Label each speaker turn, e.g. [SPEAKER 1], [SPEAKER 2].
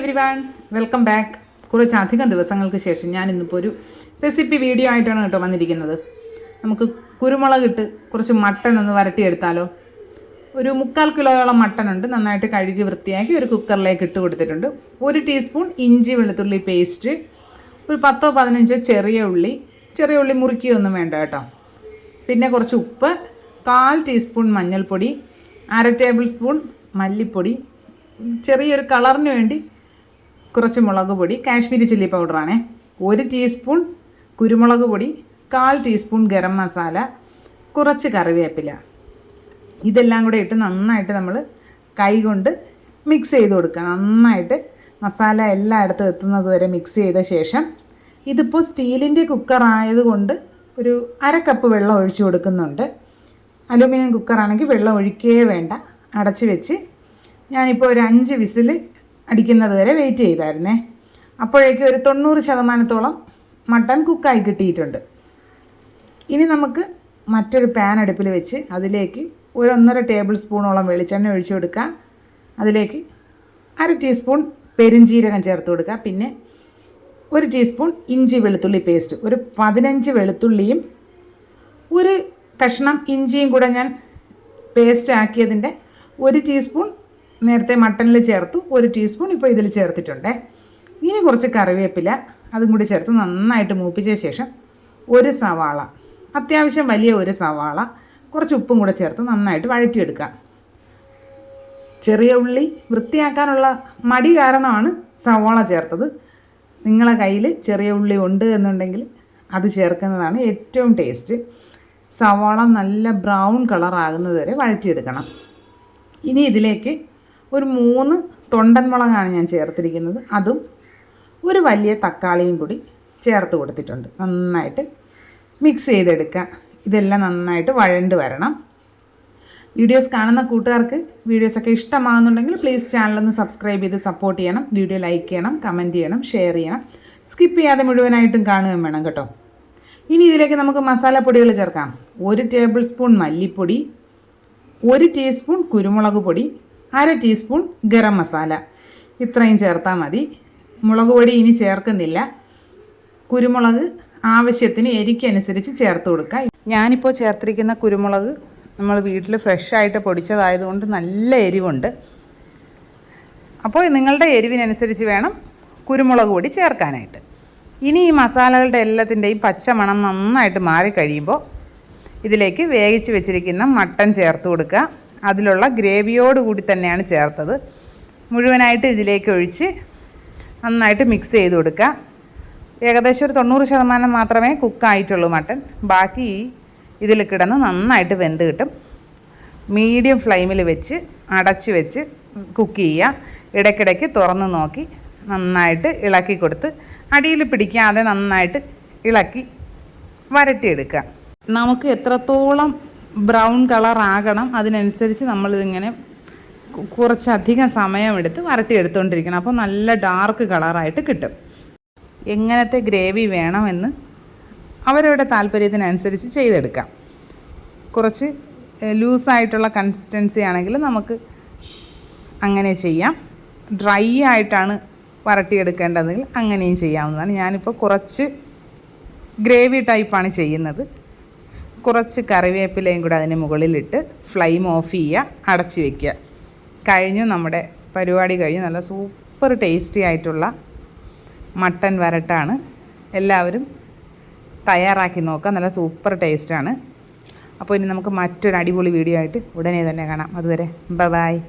[SPEAKER 1] Every one welcome back കുറച്ചധികം ദിവസങ്ങൾക്ക് ശേഷം ഞാൻ ഇന്നിപ്പോൾ ഒരു റെസിപ്പി വീഡിയോ ആയിട്ടാണ് കേട്ടോ വന്നിരിക്കുന്നത്. നമുക്ക് കുരുമുളക് ഇട്ട് കുറച്ച് മട്ടൺ ഒന്ന് വരട്ടിയെടുത്താലോ. ഒരു മുക്കാൽ കിലോയോളം മട്ടൺ ഉണ്ട്. നന്നായിട്ട് കഴുകി വൃത്തിയാക്കി ഒരു കുക്കറിലേക്ക് ഇട്ട് കൊടുത്തിട്ടുണ്ട്. ഒരു ടീസ്പൂൺ ഇഞ്ചി വെളുത്തുള്ളി പേസ്റ്റ് ഒരു പത്തോ പതിനഞ്ചോ ചെറിയ ഉള്ളി. ചെറിയ ഉള്ളി മുറുക്കിയൊന്നും വേണ്ട കേട്ടോ. പിന്നെ കുറച്ച് ഉപ്പ് കാൽ ടീസ്പൂൺ മഞ്ഞൾപ്പൊടി അര ടേബിൾ സ്പൂൺ മല്ലിപ്പൊടി. ചെറിയൊരു കളറിന് വേണ്ടി കുറച്ച് മുളക് പൊടി കാശ്മീരി ചില്ലി പൗഡറാണ്. ഒരു ടീസ്പൂൺ കുരുമുളക് പൊടി കാൽ ടീസ്പൂൺ ഗരം മസാല കുറച്ച് കറിവേപ്പില. ഇതെല്ലാം കൂടെ ഇട്ട് നന്നായിട്ട് നമ്മൾ കൈകൊണ്ട് മിക്സ് ചെയ്ത് കൊടുക്കുക. നന്നായിട്ട് മസാല എല്ലായിടത്തും എത്തുന്നത് വരെ മിക്സ് ചെയ്ത ശേഷം ഇതിപ്പോൾ സ്റ്റീലിന്റെ കുക്കറായതുകൊണ്ട് ഒരു അര കപ്പ് വെള്ളം ഒഴിച്ചു കൊടുക്കുന്നുണ്ട്. അലുമിനിയം കുക്കറാണെങ്കിൽ വെള്ളം ഒഴിക്കേ വേണ്ട. അടച്ച് വെച്ച് ഞാനിപ്പോൾ ഒരു അഞ്ച് വിസിൽ അടിക്കുന്നത് വരെ വെയിറ്റ് ചെയ്തായിരുന്നേ. അപ്പോഴേക്കും ഒരു തൊണ്ണൂറ് ശതമാനത്തോളം മട്ടൺ കുക്കായി കിട്ടിയിട്ടുണ്ട്. ഇനി നമുക്ക് മറ്റൊരു പാൻ അടുപ്പിൽ വെച്ച് അതിലേക്ക് ഒരു ഒന്നര ടേബിൾ സ്പൂണോളം വെളിച്ചെണ്ണ ഒഴിച്ചു കൊടുക്കുക അതിലേക്ക് അര ടീസ്പൂൺ പെരുംജീരകം ചേർത്ത് കൊടുക്കുക പിന്നെ ഒരു ടീസ്പൂൺ ഇഞ്ചി വെളുത്തുള്ളി പേസ്റ്റ് ഒരു പതിനഞ്ച് വെളുത്തുള്ളിയും ഒരു കഷ്ണം ഇഞ്ചിയും കൂടെ ഞാൻ പേസ്റ്റ് ആക്കിയതിന്റെ ഒരു ടീസ്പൂൺ നേരത്തെ മട്ടണിൽ ചേർത്തു ഒരു ടീസ്പൂൺ ഇപ്പോൾ ഇതിൽ ചേർത്തിട്ടുണ്ട്. ഇനി കുറച്ച് കറിവേപ്പില അതും കൂടി ചേർത്ത് നന്നായിട്ട് മൂപ്പിച്ച ശേഷം ഒരു സവാള അത്യാവശ്യം വലിയ ഒരു സവാള കുറച്ച് ഉപ്പും കൂടെ ചേർത്ത് നന്നായിട്ട് വഴറ്റിയെടുക്കുക. ചെറിയ ഉള്ളി വൃത്തിയാക്കാനുള്ള മടി കാരണമാണ് സവാള ചേർത്തത്. നിങ്ങളെ കയ്യിൽ ചെറിയ ഉള്ളി ഉണ്ട് എന്നുണ്ടെങ്കിൽ അത് ചേർക്കുന്നതാണ് ഏറ്റവും ടേസ്റ്റ്. സവാള നല്ല ബ്രൗൺ കളറാകുന്നത് വരെ വഴറ്റിയെടുക്കണം. ഇനി ഇതിലേക്ക് ഒരു മൂന്ന് തൊണ്ടൻ മുളകാണ് ഞാൻ ചേർത്തിരിക്കുന്നത്. അതും ഒരു വലിയ തക്കാളിയും കൂടി ചേർത്ത് കൊടുത്തിട്ടുണ്ട്. നന്നായിട്ട് മിക്സ് ചെയ്തെടുക്കുക. ഇതെല്ലാം നന്നായിട്ട് വഴണ്ട് വരണം. വീഡിയോസ് കാണുന്ന കൂട്ടുകാർക്ക് വീഡിയോസൊക്കെ ഇഷ്ടമാകുന്നുണ്ടെങ്കിൽ പ്ലീസ് ചാനലൊന്ന് സബ്സ്ക്രൈബ് ചെയ്ത് സപ്പോർട്ട് ചെയ്യണം. വീഡിയോ ലൈക്ക് ചെയ്യണം കമന്റ് ചെയ്യണം ഷെയർ ചെയ്യണം. സ്കിപ്പ് ചെയ്യാതെ മുഴുവനായിട്ടും കാണുകയും വേണം കേട്ടോ. ഇനി ഇതിലേക്ക് നമുക്ക് മസാലപ്പൊടികൾ ചേർക്കാം. ഒരു ടേബിൾ സ്പൂൺ മല്ലിപ്പൊടി ഒരു ടീസ്പൂൺ കുരുമുളക് പൊടി അര ടീസ്പൂൺ ഗരം മസാല. ഇത്രയും ചേർത്താൽ മതി. മുളക് പൊടി ഇനി ചേർക്കുന്നില്ല. കുരുമുളക് ആവശ്യത്തിന് എരിക്കനുസരിച്ച് ചേർത്ത് കൊടുക്കുക ഞാനിപ്പോൾ ചേർത്തിരിക്കുന്ന കുരുമുളക് നമ്മൾ വീട്ടിൽ ഫ്രഷായിട്ട് പൊടിച്ചതായതുകൊണ്ട് നല്ല എരിവുണ്ട്. അപ്പോൾ നിങ്ങളുടെ എരിവിനനുസരിച്ച് വേണം കുരുമുളക് പൊടി ചേർക്കാനായിട്ട്. ഇനി ഈ മസാലകളുടെ എല്ലാത്തിന്റെയും പച്ചമണം നന്നായിട്ട് മാറിക്കഴിയുമ്പോൾ ഇതിലേക്ക് വേവിച്ച് വെച്ചിരിക്കുന്ന മട്ടൻ ചേർത്ത് കൊടുക്കുക. അതിലുള്ള ഗ്രേവിയോട് കൂടി തന്നെയാണ് ചേർത്തത്. മുഴുവനായിട്ട് ഇതിലേക്ക് ഒഴിച്ച് നന്നായിട്ട് മിക്സ് ചെയ്ത് കൊടുക്കുക. ഏകദേശം ഒരു തൊണ്ണൂറ് ശതമാനം മാത്രമേ കുക്കായിട്ടുള്ളൂ മട്ടൺ. ബാക്കി ഇതിൽ കിടന്ന് നന്നായിട്ട് വെന്ത് കിട്ടും. മീഡിയം ഫ്ലെയിമിൽ വെച്ച് അടച്ച് വെച്ച് കുക്ക് ചെയ്യുക. ഇടയ്ക്കിടയ്ക്ക് തുറന്ന് നോക്കി നന്നായിട്ട് ഇളക്കി കൊടുത്ത് അടിയിൽ പിടിക്കാതെ നന്നായിട്ട് ഇളക്കി വരട്ടിയെടുക്കുക. നമുക്ക് എത്രത്തോളം ബ്രൗൺ കളർ ആകണം. അതിനനുസരിച്ച് നമ്മളിതിങ്ങനെ കുറച്ചധികം സമയമെടുത്ത് വരട്ടിയെടുത്തുകൊണ്ടിരിക്കണം അപ്പോൾ നല്ല ഡാർക്ക് കളറായിട്ട് കിട്ടും. എങ്ങനത്തെ ഗ്രേവി വേണമെന്ന് അവരവരുടെ താല്പര്യത്തിനനുസരിച്ച് ചെയ്തെടുക്കാം. കുറച്ച് ലൂസായിട്ടുള്ള കൺസിസ്റ്റൻസി ആണെങ്കിൽ നമുക്ക് അങ്ങനെ ചെയ്യാം. ഡ്രൈ ആയിട്ടാണ് വരട്ടിയെടുക്കേണ്ടതെങ്കിൽ അങ്ങനെയും ചെയ്യാവുന്നതാണ്. ഞാനിപ്പോൾ കുറച്ച് ഗ്രേവി ടൈപ്പാണ് ചെയ്യുന്നത്. കുറച്ച് കറിവേപ്പിലയും കൂടെ അതിന് മുകളിലിട്ട് ഫ്ലെയിം ഓഫ് ചെയ്യുക അടച്ച് വയ്ക്കുക കഴിഞ്ഞു നമ്മുടെ പരിപാടി കഴിഞ്ഞ് നല്ല സൂപ്പർ ടേസ്റ്റി ആയിട്ടുള്ള മട്ടൻ വരട്ടാണ്. എല്ലാവരും തയ്യാറാക്കി നോക്കുക. നല്ല സൂപ്പർ ടേസ്റ്റാണ്. അപ്പോൾ ഇനി നമുക്ക് മറ്റൊരു അടിപൊളി വീഡിയോ ആയിട്ട് ഉടനെ തന്നെ കാണാം. അതുവരെ ബ ബായ്